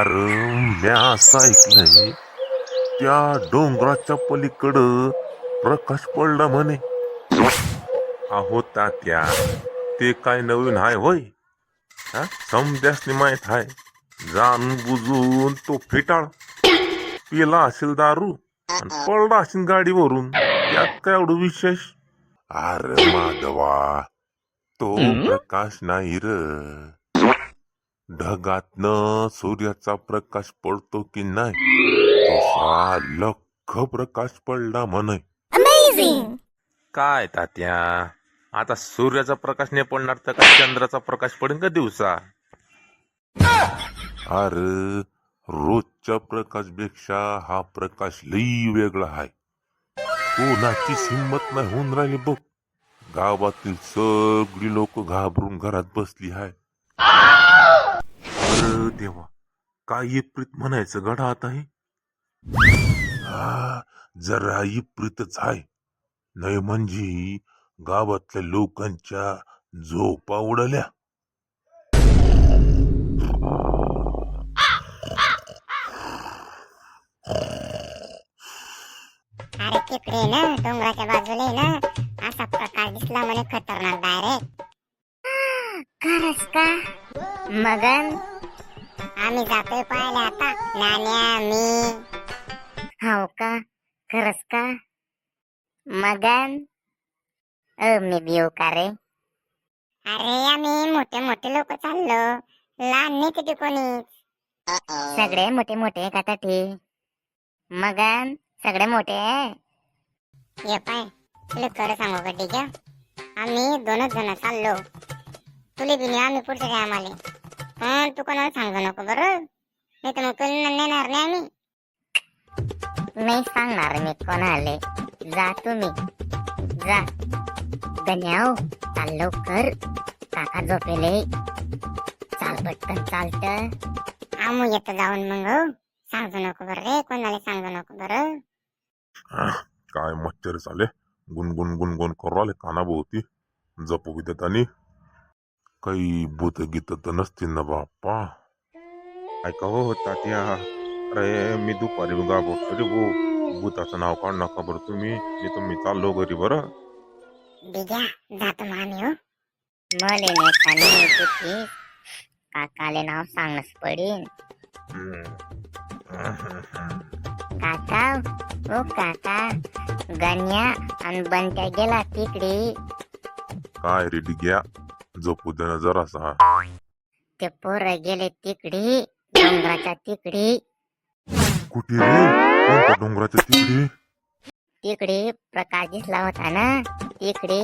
अरे म्या असं ऐकलंय त्या डोंगराच्या पलीकडं प्रकाश पडला म्हणे. अहो तात्या ते काय नवीन हाय होय? हा? समजासनी माहीत हाय. जाणून बुजून तो फिटाळ पिला असेल दारू आणि पडला असेल गाडीवरून. त्यात काय एवढं विशेष? अरे माधवा तो प्रकाश नाही र. ढगातनं सूर्याचा प्रकाश पडतो की नाही? तसा लख प्रकाश पडला म्हणे. Amazing! काय तात्या? आता सूर्याचा प्रकाश नाही पडणार तर काय चंद्राचा प्रकाश पडेल का दिवसा? अरे रोजच्या प्रकाशपेक्षा हा प्रकाश लई वेगळा आहे. कोणाचीच हिंमत नाही होऊन राहिली बघ. गावातील सगळी लोक घाबरून घरात बसली आहे. अरे देवा काय इप्रित म्हणायचं गडा आता हे? हा जरा इप्रीतच आहे नाही म्हणजे गावातल्या लोकांच्या झोपा उडल्या. अरे तिकडे ना डोंगराच्या बाजूला ना असा प्रकार दिसला म्हणे खतरनाक डायरेक्ट खरंच का? मगन? आम्ही जातोय पाहायला आता. नाण्या मी. हो का? खरंच का? मगन? अ मी बिऊ का रे? अरे आम्ही मोठे मोठे लोक चाललो. लहान नाही किती कोणी सगळे मोठे मोठे का तठी मगन सगळे मोठे आहे? ये पाय. तुला खरं सांगू का ठीक आहे? आम्ही दोनच जण चाललो. तुले बी नाही आम्ही पुढचे काय आम्हाला हा तू कोणाला सांगू नको बरं? नाही तर मग तुला नेणार नाही आम्ही. नाही सांगणार मी कोणाले. जा तुम्ही. जा. गण्याव हो, चाल लवकर. काका झोपेले. चाल पटकन चालत. आमू येत जाऊन मग हो. सांगू नको बरं रे कोणाला सांगू नको बरं? काय मच्छर चाले गुणगुण गुणगुण करू आले कानाभोवती. जपू विद्यात आणि काही भूत गीत तर नसतील ना बाप्पा ऐका हो तात्या अरे मी दुपारी गाबो अरे भो भूताचं नाव काढ नका बरं तुम्ही मी तुम्ही चाललो घरी बरं बिग्या जातो आम्ही हो मले नेता नाही तुझी काकाले नाव सांगणच पडीन काका ओ काका गण्या आणि बंट्या गेला तिकडे काय रे डिग्या झोपू दे ना जरासा. ते पोरं गेले तिकडे डोंगराच्या तिकडे. कुठे रे? कोणत्या डोंगराच्या तिकडे? तिकडे प्रकाश दिसला होता ना तिकडे.